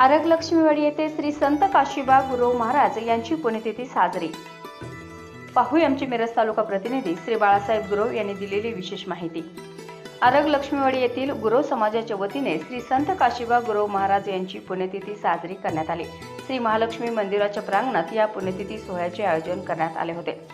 आरगलक्ष्मीवाडी येथे श्री संत काशीबा गुरु महाराज यांची पुण्यतिथी साजरी. पाहूया आमचे मिरज तालुका प्रतिनिधी श्री बाळासाहेब गुरव यांनी दिलेली विशेष माहिती. आरग लक्ष्मीवाडी येथील गुरव समाजाच्या वतीने श्री संत काशीबा गुरव महाराज यांची पुण्यतिथी साजरी करण्यात आली. श्री महालक्ष्मी मंदिराच्या प्रांगणात या पुण्यतिथी सोहळ्याचे आयोजन करण्यात आले होते.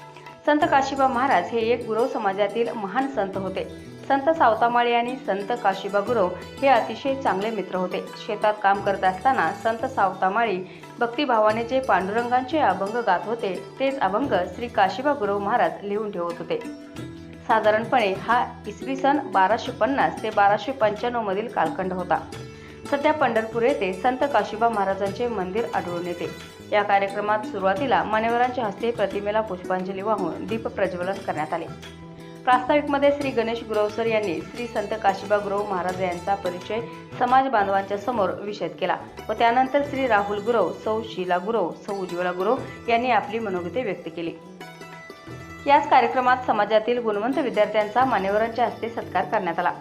संत काशीबा महाराज हे एक गुरव समाजातील महान संत होते. संत सावतामाळी आणि संत काशीबा गुरव हे अतिशय चांगले मित्र होते. शेतात काम करत असताना संत सावतामाळी भक्तिभावाने जे पांडुरंगांचे अभंग गात होते तेच अभंग श्री काशीबा गुरव महाराज लिहून ठेवत होते. साधारणपणे हा इसवी सन बाराशे पन्नास ते बाराशे पंच्याण्णव मधील कालखंड होता. सध्या पंढरपूर येथे संत काशिबा महाराजांचे मंदिर आढळून येते. या कार्यक्रमात सुरुवातीला मान्यवरांच्या हस्ते प्रतिमेला पुष्पांजली वाहून दीप प्रज्वलन करण्यात आले. प्रास्ताविकमध्ये श्री गणेश गुरवसर यांनी श्री संत काशिबा गुरव महाराज यांचा परिचय समाज बांधवांच्या समोर विषद केला व त्यानंतर श्री राहुल गुरव सौ शीला गुरव सौ उज्ज्वला गुरव यांनी आपली मनोगते व्यक्त केली. याच कार्यक्रमात समाजातील गुणवंत विद्यार्थ्यांचा मान्यवरांच्या हस्ते सत्कार करण्यात आला.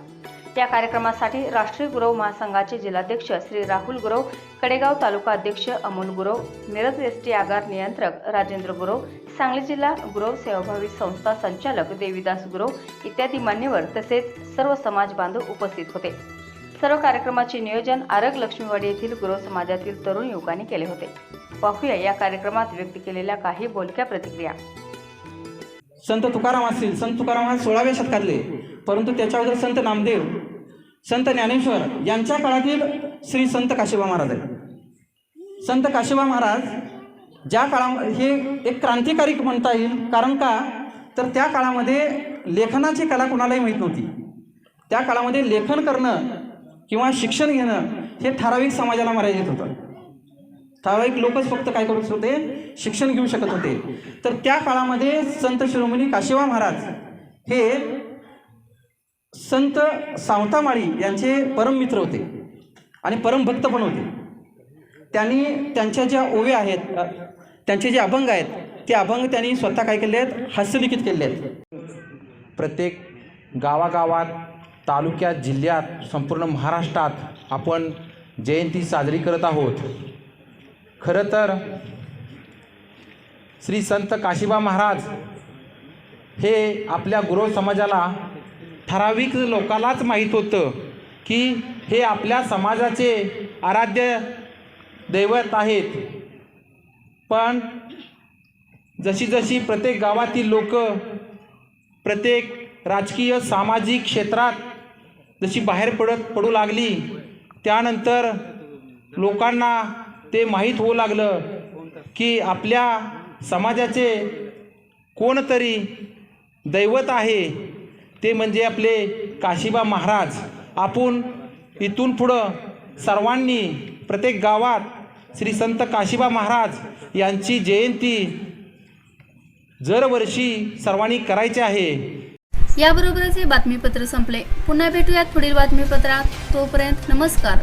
या कार्यक्रमासाठी राष्ट्रीय गुरव महासंघाचे जिल्हाध्यक्ष श्री राहुल गुरव कडेगाव तालुका अध्यक्ष अमोल गुरव मिरज एस टी आगार नियंत्रक राजेंद्र गुरव सांगली जिल्हा गुरव सेवाभावी संस्था संचालक देवीदास गुरव इत्यादी मान्यवर तसेच सर्व समाज बांधव उपस्थित होते. सर्व कार्यक्रमाचे नियोजन आरग लक्ष्मीवाडी येथील गुरव समाजातील तरुण युवकांनी केले होते. पाहूया या कार्यक्रमात व्यक्त केलेल्या काही बोलक्या प्रतिक्रिया. संत तुकाराम असतील. संत तुकाराम हा सोळाव्या शतकातले. परंतु त्याच्या अगोदर संत नामदेव संत ज्ञानेश्वर यांच्या काळातील श्री संत काशिबा महाराज आहेत. संत काशिबा महाराज ज्या काळा हे एक क्रांतिकारी म्हणता येईल. कारण का? तर त्या काळामध्ये लेखनाची कला कोणालाही माहीत नव्हती. त्या काळामध्ये लेखन करणं किंवा शिक्षण घेणं हे ठराविक समाजाला मर्यादित होतं. ठराविक लोकच फक्त काय करू होते? शिक्षण घेऊ शकत होते. तर त्या काळामध्ये संत शिरोमणी काशिबा महाराज हे संत सावतामाळी यांचे परममित्र होते आणि परमभक्त पण होते. त्यांनी त्यांच्या ज्या ओव्या आहेत त्यांचे जे अभंग आहेत ते अभंग त्यांनी स्वतः काय केले आहेत? हस्तलिखित केले आहेत. प्रत्येक गावागावात तालुक्यात जिल्ह्यात संपूर्ण महाराष्ट्रात आपण जयंती साजरी करत आहोत. खरं तर श्री संत काशीबा महाराज हे आपल्या गुरु समाजाला ठराविक लोकालाच माहीत होतं की हे आपल्या समाजाचे आराध्य दैवत आहेत. पण जशी जशी प्रत्येक गावातील लोक प्रत्येक राजकीय सामाजिक क्षेत्रात जशी बाहेर पडत पडू लागली त्यानंतर लोकांना ते माहीत होऊ लागलं की आपल्या समाजाचे कोणतरी दैवत आहे. ते म्हणजे आपले काशीबा महाराज. आपण इथून पुढं सर्वांनी प्रत्येक गावात श्री संत काशीबा महाराज यांची जयंती दरवर्षी सर्वांनी करायचे आहे. याबरोबरच हे बातमीपत्र संपले. पुन्हा भेटूयात पुढील बातमीपत्रात. तोपर्यंत नमस्कार.